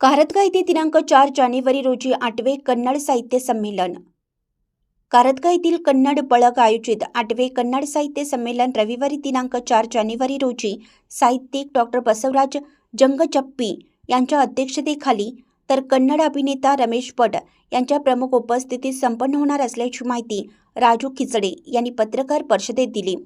कारतगा येथे दिनांक चार जानेवारी रोजी आठवे कन्नड साहित्य संमेलन. कारतगा येथील कन्नड बळग आयोजित आठवे कन्नड साहित्य संमेलन रविवारी दिनांक चार जानेवारी रोजी साहित्यिक डॉक्टर बसवराज जंगचप्पी यांच्या अध्यक्षतेखाली तर कन्नड अभिनेता रमेश भट यांच्या प्रमुख उपस्थितीत संपन्न होणार असल्याची माहिती राजू खिचडे यांनी पत्रकार परिषदेत दिली.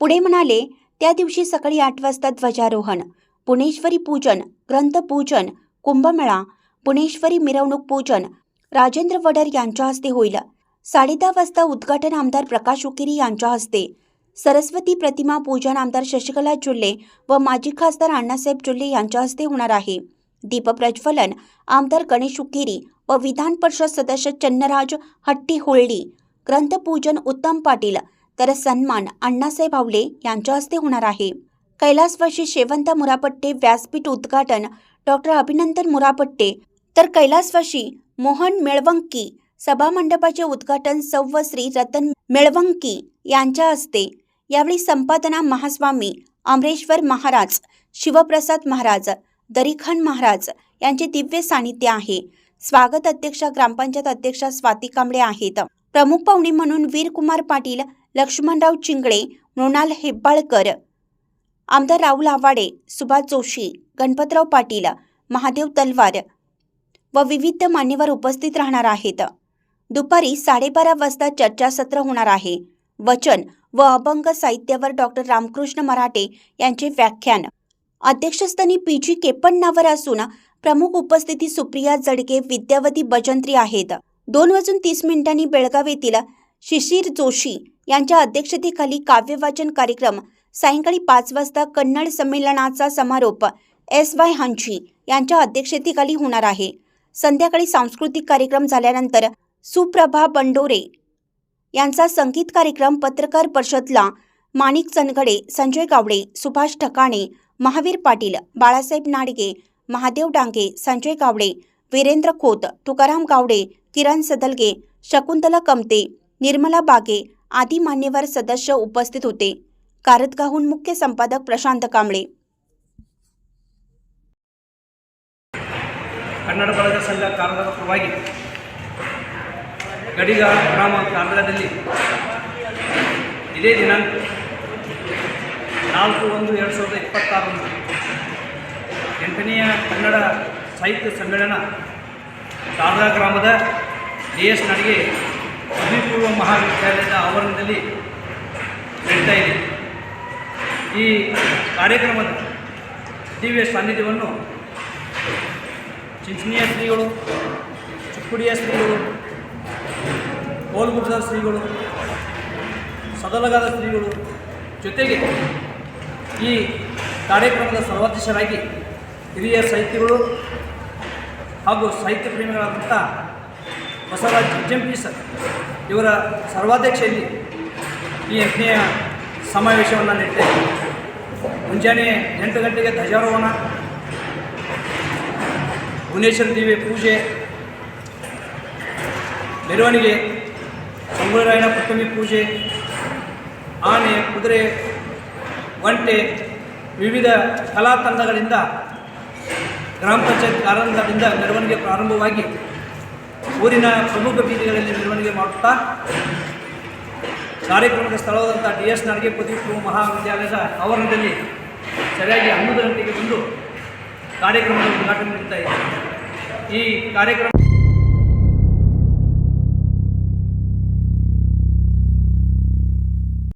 पुढे म्हणाले त्या दिवशी सकाळी आठ वाजता ध्वजारोहण पुणेश्वरी पूजन ग्रंथपूजन कुंभमेळा पुणेश्वरी मिरवणूक पूजन राजेंद्र वडर यांच्या हस्ते होईल. साडेदहा वाजता उद्घाटन आमदार प्रकाश उकेरी यांच्या हस्ते. सरस्वती प्रतिमा पूजन आमदार शशिकला चुल्ले व माजी खासदार अण्णासाहेब चुल्ले यांच्या हस्ते होणार आहे. दीपप्रज्वलन आमदार गणेश उकेरी व विधान परिषद सदस्य चन्नराज हट्टी होळडी ग्रंथपूजन उत्तम पाटील तर सन्मान अण्णासाहेब आवले यांच्या हस्ते होणार आहे. कैलासवासी शेवंत मुरापट्टे व्यासपीठ उद्घाटन. डॉक्टर अभिनंदन मुरापट्टे. तर कैलासवासी मोहन मेळवंकी सभामंडपाचे उद्घाटन सव्व श्री रतन मेळवंकी यांच्या हस्ते. यावेळी संपादना महास्वामी अमरेश्वर महाराज शिवप्रसाद महाराज दरीखान महाराज यांचे दिव्य सानिध्य आहे. स्वागत अध्यक्षा ग्रामपंचायत अध्यक्षा स्वाती कांबळे आहेत. प्रमुख पाहुणे म्हणून वीरकुमार पाटील लक्ष्मणराव चिंगळे मृणाल हेब्बाळकर आमदार राहुल आवाडे सुभाष जोशी गणपतराव पाटील महादेव तलवार व विविध मान्यवर उपस्थित राहणार आहेत. दुपारी साडेबारा वाजता चर्चासत्र होणार आहे. वचन व अभंग साहित्यावर डॉक्टर रामकृष्ण मराठे यांचे व्याख्यान. अध्यक्षस्थानी पी. जी. केपण्णावर असून प्रमुख उपस्थिती सुप्रिया जडगे विद्यावती बजंत्री आहेत. दोन वाजून तीस मिनिटांनी बेळगाव येथील शिशिर जोशी यांच्या अध्यक्षतेखाली काव्यवाचन कार्यक्रम सायंकाळी पाच वाजता कन्नड संमेलनाचा समारोप एस वाय हांची यांच्या अध्यक्षतेखाली होणार आहे. संध्याकाळी सांस्कृतिक कार्यक्रम झाल्यानंतर सुप्रभा बंडोरे यांचा संगीत कार्यक्रम पत्रकार परिषदला माणिक चनगडे संजय गावडे सुभाष ठकाणे महावीर पाटील बाळासाहेब नाडगे महादेव डांगे संजय गावडे वीरेंद्र खोत तुकाराम गावडे किरण सदलगे शकुंतला कमते निर्मला बागे आदी मान्यवर सदस्य उपस्थित होते. कारतगाहून मुख्य संपादक प्रशांत कांबळे ಕನ್ನಡ ಬಳಗ ಸಂಘ ಕಾರಣದ ಪರವಾಗಿ ಗಡಿಗ ಗ್ರಾಮ ಕಾರಣದಲ್ಲಿ ಇದೇ ದಿನಾಂಕ ನಾಲ್ಕು ಒಂದು ಎರಡು ಸಾವಿರದ ಇಪ್ಪತ್ತಾರರಂದು ಎಂಟನೆಯ ಕನ್ನಡ ಸಾಹಿತ್ಯ ಸಮ್ಮೇಳನ ಕಾರಣ ಗ್ರಾಮದ ಡಿ ಎಸ್ ನಡಿಗೆ ಪದವಿ ಪೂರ್ವ ಮಹಾವಿದ್ಯಾಲಯದ ಆವರಣದಲ್ಲಿ ನಡೀತಾ ಇದೆ ಈ ಕಾರ್ಯಕ್ರಮದ ದಿವ್ಯ ಸಾನ್ನಿಧ್ಯವನ್ನು ಚಿಂಚಣಿಯ ಶ್ರೀಗಳು, ಚಿಕ್ಕುಡಿಯ ಶ್ರೀಗಳು ಕೋಲ್ಗುಡ್ಡದ ಶ್ರೀಗಳು, ಸದಲಗಾದ ಶ್ರೀಗಳು ಜೊತೆಗೆ ಈ ಕಾರ್ಯಕ್ರಮದ ಸರ್ವಾಧ್ಯಕ್ಷರಾಗಿ ಹಿರಿಯ ಸಾಹಿತಿಗಳು ಹಾಗೂ ಸಾಹಿತ್ಯ ಪ್ರೇಮಿಗಳಾದಂಥ ಬಸವರಾಜ್ ಜಂಪಿ ಸರ್ ಇವರ ಸರ್ವಾಧ್ಯಕ್ಷೆಯಲ್ಲಿ ಈ ಯಜ್ಞೆಯ ಸಮಾವೇಶವನ್ನು ನಡೀತಾ ಮುಂಜಾನೆ ಎಂಟು ಗಂಟೆಗೆ ಧ್ವಜಾರೋಹಣ ಭುವನೇಶ್ವರ ದೇವಿ ಪೂಜೆ, ಮೆರವಣಿಗೆ ಸಂಗೊಳ್ಳಿರಾಯಣ ಪುಟ್ಟಮಿ ಪೂಜೆ, ಆನೆ, ಕುದುರೆ, ಒಂಟೆ, ವಿವಿಧ ಕಲಾ ತಂಡಗಳಿಂದ, ಗ್ರಾಮ ಪಂಚಾಯತ್ ಕಾರಣದಿಂದ ಮೆರವಣಿಗೆ ಪ್ರಾರಂಭವಾಗಿ ಊರಿನ ಪ್ರಮುಖ ಬೀದಿಗಳಲ್ಲಿ ಮೆರವಣಿಗೆ ಮಾಡುತ್ತಾ ಕಾರ್ಯಕ್ರಮದ ಸ್ಥಳವಾದಂಥ ಡಿ ಎಸ್ ನಾಡಿಗೆ ಪದವಿ ಮಹಾವಿದ್ಯಾಲಯದ ಆವರಣದಲ್ಲಿ ಸರಿಯಾಗಿ ಹನ್ನೊಂದು ಗಂಟೆಗೆ ಬಂದು ಕಾರ್ಯಕ್ರಮದ ಉದ್ಘಾಟನೆ ನೀಡ್ತಾ ಇದೆ. ಈ ಕಾರ್ಯಕ್ರಮ